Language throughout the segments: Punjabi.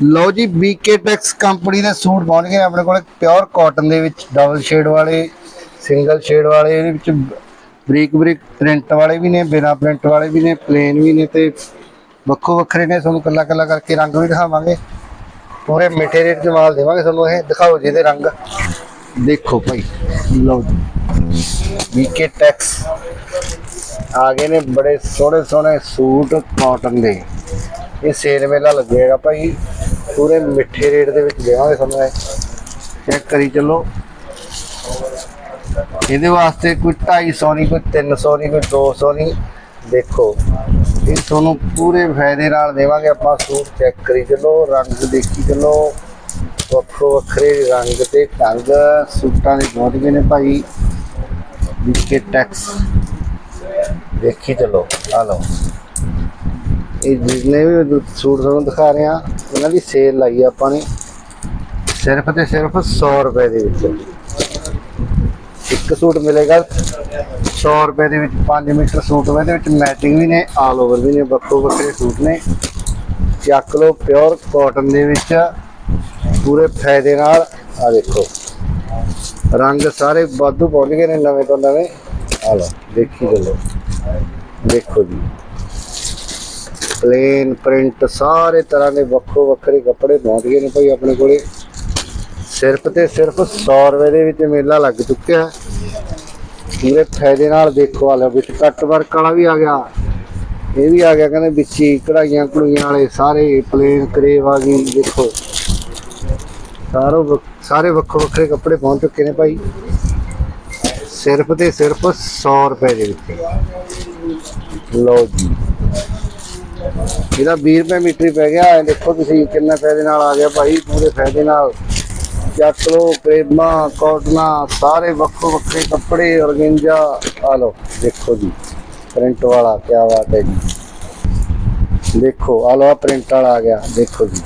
ਲਓ ਜੀ ਬੀਕੇ ਟੈਕਸ ਕੰਪਨੀ ਦੇ ਸੂਟ ਪਹੁੰਚ ਗਏ ਆਪਣੇ ਕੋਲ ਪਿਓਰ ਕਾਟਨ ਦੇ ਵਿੱਚ ਡਬਲ ਸ਼ੇਡ ਵਾਲੇ ਸਿੰਗਲ ਸ਼ੇਡ ਵਾਲੇ, ਇਹਦੇ ਵਿੱਚ ਬਰੀਕ ਬਰੀਕ ਪ੍ਰਿੰਟ ਵਾਲੇ ਵੀ ਨੇ, ਬਿਨਾ ਪ੍ਰਿੰਟ ਵਾਲੇ ਵੀ ਨੇ ਪਲੇਨ ਵੀ ਨੇ ਤੇ ਵੱਖੋ ਵੱਖਰੇ ਨੇ। ਤੁਹਾਨੂੰ ਕੱਲਾ ਕੱਲਾ ਕਰਕੇ ਰੰਗ ਵੀ ਦਿਖਾਵਾਂਗੇ। ਪੂਰੇ ਮਿੱਠੇ ਰੇਟ 'ਚ ਮਾਲ ਦੇਵਾਂਗੇ ਤੁਹਾਨੂੰ ਇਹ। ਦਿਖਾਓ ਜੀ ਇਹਦੇ ਰੰਗ। ਦੇਖੋ ਭਾਈ, ਲਓ ਜੀ। ਬੀਕੇ ਟੈਕਸ ਆ ਗਏ ਨੇ ਬੜੇ ਸੋਹਣੇ ਸੋਹਣੇ ਸੂਟ ਕਾਟਨ ਦੇ। ਇਹ ਸੇਲ ਮੇਲਾ ਲੱਗੇਗਾ ਭਾਈ। ਪੂਰੇ ਮਿੱਠੇ ਰੇਟ ਦੇ ਵਿੱਚ ਦੇਵਾਂਗੇ ਤੁਹਾਨੂੰ ਇਹ। ਚੈੱਕ ਕਰੀ ਚੱਲੋ। ਇਹਦੇ ਵਾਸਤੇ ਕੋਈ 250 ਨਹੀਂ, ਕੋਈ 300 ਨਹੀਂ, ਕੋਈ 200 ਨਹੀਂ। ਦੇਖੋ, ਇਹ ਤੁਹਾਨੂੰ ਪੂਰੇ ਫਾਇਦੇ ਨਾਲ ਦੇਵਾਂਗੇ। ਆਪਾਂ ਸੂਟ ਚੈੱਕ ਕਰੀ ਚੱਲੋ, ਰੰਗ ਦੇਖੀ ਚੱਲੋ। ਵੱਖੋ ਵੱਖਰੇ ਰੰਗ ਤੇ ਢੰਗ ਸੂਟਾਂ ਦੇ ਬਹੁਤ ਗਏ ਨੇ ਭਾਈ। ਵਿਕੇ ਟੈਕਸ ਦੇਖੀ ਚੱਲੋ। ਆ ਲਓ। ਇਹ ਜਿੰਨੇ ਵੀ ਸੂਟ ਤੁਹਾਨੂੰ ਦਿਖਾ ਰਹੇ ਆ ਇਹਨਾਂ ਦੀ ਸੇਲ ਲਾਈ ਆ ਆਪਾਂ ਨੇ। ਸਿਰਫ ਤੇ ਸਿਰਫ 100 ਰੁਪਏ ਦੇ ਵਿੱਚ। ਇੱਕ ਸੂਟ ਮਿਲੇਗਾ 100 ਰੁਪਏ ਦੇ ਵਿੱਚ 5 ਮੀਟਰ ਸੂਟ ਹੋਵੇ ਇਹਦੇ ਵਿੱਚ ਮੈਚਿੰਗ ਵੀ ਨੇ ਆਲ ਓਵਰ ਵੀ ਨੇ, ਵੱਖੋ ਵੱਖਰੇ ਸੂਟ ਨੇ। ਚੱਕ ਲਓ ਪਿਓਰ ਕਾਟਨ ਦੇ ਵਿੱਚ। ਪੂਰੇ ਫਾਇਦੇ ਨਾਲ ਆ ਦੇਖੋ। ਰੰਗ ਸਾਰੇ ਵਾਧੂ ਪਹੁੰਚ ਗਏ ਨੇ, ਨਵੇਂ ਤੋਂ ਨਵੇਂ। ਆ ਲਓ, ਦੇਖੀ ਚਲੋ। ਦੇਖੋ ਜੀ। ਪਲੇਨ ਪ੍ਰਿੰਟ ਸਾਰੇ ਤਰ੍ਹਾਂ ਦੇ ਵੱਖੋ ਵੱਖਰੇ ਕੱਪੜੇ ਪਹੁੰਚ ਗਏ ਨੇ ਭਾਈ ਆਪਣੇ ਕੋਲੇ। ਸਿਰਫ ਤੇ ਸਿਰਫ 100 ਰੁਪਏ ਦੇ ਵਿੱਚ ਮੇਲਾ ਲੱਗ ਚੁੱਕਿਆ ਪੂਰੇ ਫਾਇਦੇ ਨਾਲ ਦੇਖੋ ਵਾਲਾ ਵਿੱਚ ਕੱਟ ਵਰਕ ਵਾਲਾ ਵੀ ਆ ਗਿਆ। ਇਹ ਵੀ ਆ ਗਿਆ, ਕਹਿੰਦੇ ਵਿੱਚ ਹੀ ਕਢਾਈਆਂ ਕਢੂਈਆਂ ਵਾਲੇ ਸਾਰੇ ਪਲੇਨ ਕਰੇਵ ਆ ਗਈ, ਦੇਖੋ। ਸਾਰੋ ਵ- ਸਾਰੇ ਵੱਖੋ ਵੱਖਰੇ ਕੱਪੜੇ ਪਹੁੰਚ ਚੁੱਕੇ ਨੇ ਭਾਈ। ਸਿਰਫ ਤੇ ਸਿਰਫ 100 ਰੁਪਏ ਦੇ ਵਿੱਚ। ਲਓ ਜੀ। ਇਹਦਾ 20 ਰੁਪਏ ਮੀਟਰ ਪੈ ਗਿਆ। ਇਹ ਦੇਖੋ ਤੁਸੀਂ ਕਿੰਨਾ ਫਾਇਦੇ ਨਾਲ ਆ ਗਿਆ ਭਾਈ, ਪੂਰੇ ਫਾਇਦੇ ਨਾਲ। ਚੱਕ ਲੋ ਪ੍ਰੇਮਾ ਕੋਟਨਾ, ਸਾਰੇ ਵੱਖੋ ਵੱਖਰੇ ਕੱਪੜੇ ਔਰਗੰਜਾ ਆ ਲਓ, ਦੇਖੋ ਜੀ, ਪ੍ਰਿੰਟ ਵਾਲਾ ਕੀ ਬਾਤ ਹੈ ਜੀ। ਦੇਖੋ, ਆ ਲਓ ਪ੍ਰਿੰਟ ਵਾਲਾ ਆ ਗਿਆ, ਦੇਖੋ ਜੀ।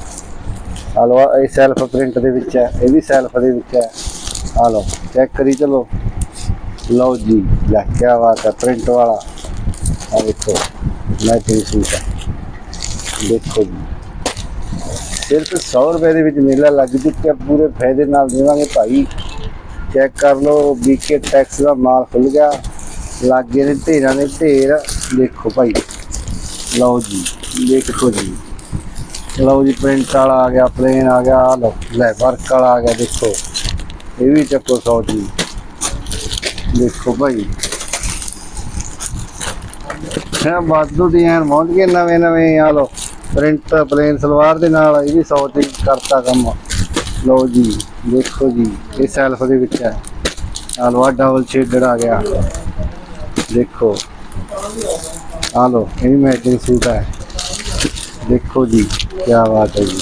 ਆ ਲਓ, ਇਹ ਸੈਲਫ ਪ੍ਰਿੰਟ ਦੇ ਵਿੱਚ ਹੈ, ਇਹ ਵੀ ਸੈਲਫ ਦੇ ਵਿੱਚ ਹੈ। ਆ ਲਓ ਚੈੱਕ ਕਰੀ ਚਲੋ। ਲਓ ਜੀ, ਲੈ ਕੀ ਬਾਤ ਹੈ, ਪ੍ਰਿੰਟ ਵਾਲਾ। ਆ ਦੇਖੋ ਮੈਚਿੰਗ ਸੂਟ ਹੈ ਦੇਖੋ ਜੀ। ਸਿਰਫ 100 ਰੁਪਏ ਦੇ ਵਿੱਚ ਮੇਲਾ ਲੱਗ ਚੁੱਕਿਆ ਪੂਰੇ ਫਾਇਦੇ ਨਾਲ ਦੇਵਾਂਗੇ ਭਾਈ। ਚੈੱਕ ਕਰ ਲਓ ਬੀਕੇ ਟੈਕਸ ਦਾ ਮਾਲ ਖੁੱਲ ਗਿਆ। ਲਾਗੇ ਨੇ ਢੇਰਾਂ ਦੇ ਢੇਰ। ਦੇਖੋ ਭਾਈ। ਲਓ ਜੀ, ਦੇਖੋ ਜੀ। ਲਓ ਜੀ ਪ੍ਰਿੰਟ ਵਾਲਾ ਆ ਗਿਆ ਪਲੇਨ ਆ ਗਿਆ। ਆਹ ਲਓ, ਲੈ ਵਰਕ ਵਾਲਾ ਆ ਗਿਆ, ਦੇਖੋ। ਇਹ ਵੀ ਚੱਕੋ 100 ਜੀ। ਦੇਖੋ ਭਾਈ। ਹੈ ਬਾਦੂ ਐਨ ਪਹੁੰਚ ਗਏ ਨਵੇਂ ਨਵੇਂ ਆ ਲਓ। ਪ੍ਰਿੰਟ ਪਲੇਨ ਸਲਵਾਰ ਦੇ ਨਾਲ ਇਹ ਵੀ 100 ਤੇ ਕਰਤਾ ਕੰਮ। ਲਓ ਜੀ, ਦੇਖੋ ਜੀ, ਇਹ ਸੈਲਫ ਦੇ ਵਿੱਚ ਹੈ ਆ ਡਬਲ ਸ਼ੇਡਡ ਆ ਗਿਆ। ਦੇਖੋ। ਆ ਲਓ, ਇਹ ਮੈਚਿੰਗ ਸੂਟ ਹੈ ਦੇਖੋ ਜੀ ਕੀ ਬਾਤ ਹੈ ਜੀ।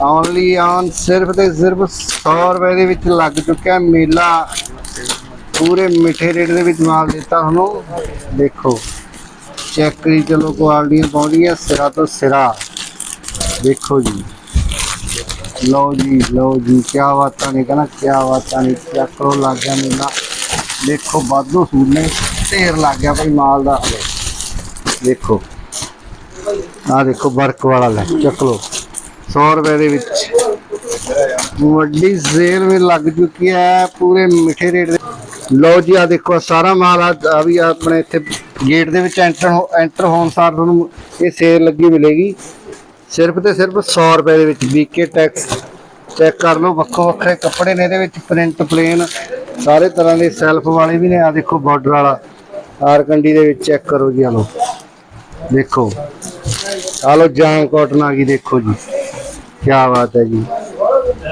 ਓਨਲੀ ਔਨ ਸਿਰਫ ਤੇ ਸਿਰਫ 100 ਰੁਪਏ ਦੇ ਵਿੱਚ ਲੱਗ ਚੁੱਕਿਆ ਮੇਲਾ। ਪੂਰੇ ਮਿੱਠੇ ਰੇਟ ਦੇ ਵਿੱਚ ਮਾਲ ਦਿੱਤਾ ਤੁਹਾਨੂੰ। ਦੇਖੋ। ਚੈੱਕ ਕਰੀ, ਚਲੋ ਕੁਆਲਟੀਆਂ ਪਹੁੰਚੀਆਂ ਸਿਰਾ ਤੋਂ ਸਿਰਾ। ਦੇਖੋ ਜੀ। ਲਓ ਜੀ ਲਓ ਜੀ ਕੀ ਬਾਤਾਂ ਨੇ, ਕਹਿੰਦਾ ਕੀ ਬਾਤਾਂ ਨੇ ਚੈੱਕ ਕਰੋ, ਲੱਗ ਗਿਆ ਮੇਲਾ ਦੇਖੋ, ਵਾਧੂ ਸੂਰ ਨੇ, ਢੇਰ ਲੱਗ ਗਿਆ ਭਾਈ ਮਾਲ ਦਾ। ਹਲੇ ਦੇਖੋ। ਆ ਦੇਖੋ, ਵਰਕ ਵਾਲਾ ਲੈ ਚੱਕ ਲਓ। 100 ਰੁਪਏ ਦੇ ਵਿੱਚ। ਵੱਡੀ ਸੇਲ ਵੀ ਲੱਗ ਚੁੱਕੀ ਹੈ, ਪੂਰੇ ਮਿੱਠੇ ਰੇਟ ਦੇ ਲਓ ਜੀ ਆ ਦੇਖੋ ਸਾਰਾ ਮਾਲ ਆ ਆ ਵੀ ਆਪਣੇ ਇੱਥੇ ਗੇਟ ਦੇ ਵਿੱਚ ਐਂਟਰ ਐਂਟਰ ਹੋਣ ਸਾਰ ਤੁਹਾਨੂੰ ਇਹ ਸੇਲ ਲੱਗੀ ਮਿਲੇਗੀ। ਸਿਰਫ ਤੇ ਸਿਰਫ 100 ਰੁਪਏ ਦੇ ਵਿੱਚ ਬੀਕੇ ਟੈਕਸ ਚੈੱਕ ਕਰ ਲਓ, ਵੱਖੋ ਵੱਖਰੇ ਕੱਪੜੇ ਨੇ ਇਹਦੇ ਵਿੱਚ ਪ੍ਰਿੰਟ ਪਲੇਨ ਸਾਰੇ ਤਰ੍ਹਾਂ ਦੇ ਸੈਲਫ ਵਾਲੇ ਵੀ ਨੇ। ਆ ਦੇਖੋ ਬਾਰਡਰ ਵਾਲਾ, ਆਰ ਕੰਡੀ ਦੇ ਵਿੱਚ ਚੈੱਕ ਕਰੋ ਜੀ ਆ ਲਓ। ਦੇਖੋ ਆ ਲਓ ਜਾਨ ਕਾਟਨ ਆ ਗਈ, ਦੇਖੋ ਜੀ ਕੀ ਬਾਤ ਹੈ ਜੀ।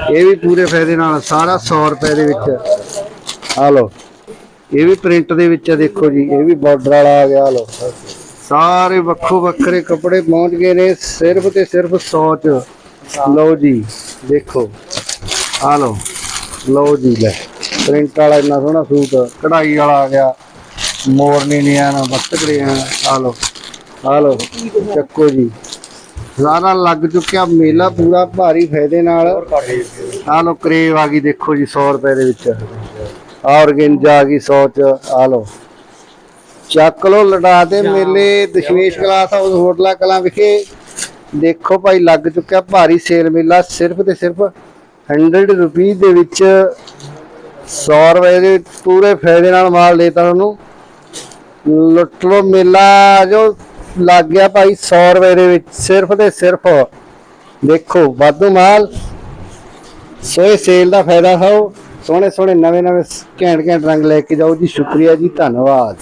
ਇਹ ਵੀ ਪੂਰੇ ਫਾਇਦੇ ਨਾਲ, ਸਾਰਾ 100 ਰੁਪਏ ਦੇ ਵਿੱਚ ਆ ਲਓ। ਇਹ ਵੀ ਪ੍ਰਿੰਟ ਦੇ ਵਿੱਚ ਆ, ਦੇਖੋ ਜੀ, ਇਹ ਵੀ ਬਾਰਡਰ ਵਾਲਾ ਆ ਗਿਆ ਆ ਸਾਰੇ ਵੱਖੋ ਵੱਖਰੇ ਕੱਪੜੇ ਪਹੁੰਚ ਗਏ ਨੇ, ਸਿਰਫ ਤੇ ਸਿਰਫ 100 ਚ ਲਓ ਜੀ, ਦੇਖੋ। ਆ ਲਓ ਲਓ ਜੀ, ਲੈ। ਪ੍ਰਿੰਟ ਵਾਲਾ ਇੰਨਾ ਸੋਹਣਾ ਸੂਟ, ਕਢਾਈ ਵਾਲਾ ਆ ਗਿਆ। ਮੋਰਨੀ ਨਹੀਂ ਆਣਾ ਆ ਆ ਲਓ ਆ ਲਓ, ਚੱਕੋ ਜੀ। ਸਾਰਾ ਲੱਗ ਚੁੱਕਿਆ, ਮੇਲਾ ਪੂਰਾ ਭਾਰੀ ਫਾਇਦੇ ਨਾਲ। ਆ ਲਓ, ਕਰੇਵ ਆ ਗਈ, ਦੇਖੋ ਜੀ 100 ਰੁਪਏ ਦੇ ਵਿੱਚ। ਔਰਗਿੰਜਾ ਆ ਗਈ 100 ਚ ਆ ਲਓ। ਚੱਕ ਲੋ ਲੜਾ ਦੇ ਮੇਲੇ ਦਸ਼ਮੇਸ਼ ਕਲਾਸ ਹਾਊਸ ਹੋਟਲਾ ਕਲਾਂ ਵਿਖੇ। ਦੇਖੋ ਭਾਈ ਲੱਗ ਚੁੱਕਿਆ ਭਾਰੀ ਸੇਲ ਮੇਲਾ ਸਿਰਫ ਤੇ ਸਿਰਫ 100 ਰੁਪਏ ਦੇ ਵਿੱਚ। 100 ਰੁਪਏ ਦੇ ਪੂਰੇ ਫਾਇਦੇ ਨਾਲ ਮਾਲ ਦੇਤਾ ਤੁਹਾਨੂੰ ਲੁੱਟ ਲੋ ਮੇਲਾ ਜੋ ਲੱਗ ਗਿਆ ਭਾਈ 100 ਰੁਪਏ ਦੇ ਵਿੱਚ ਸਿਰਫ ਤੇ ਸਿਰਫ। ਦੇਖੋ ਵਾਧੂ ਮਾਲ। ਸੋ ਇਹ ਸੇਲ ਦਾ ਫਾਇਦਾ ਖਾਓ ਸੋਹਣੇ ਸੋਹਣੇ ਨਵੇਂ ਨਵੇਂ ਘੈਂਟ ਘੈਂਟ ਰੰਗ ਲੈ ਕੇ ਜਾਓ ਜੀ। ਸ਼ੁਕਰੀਆ ਜੀ ਧੰਨਵਾਦ।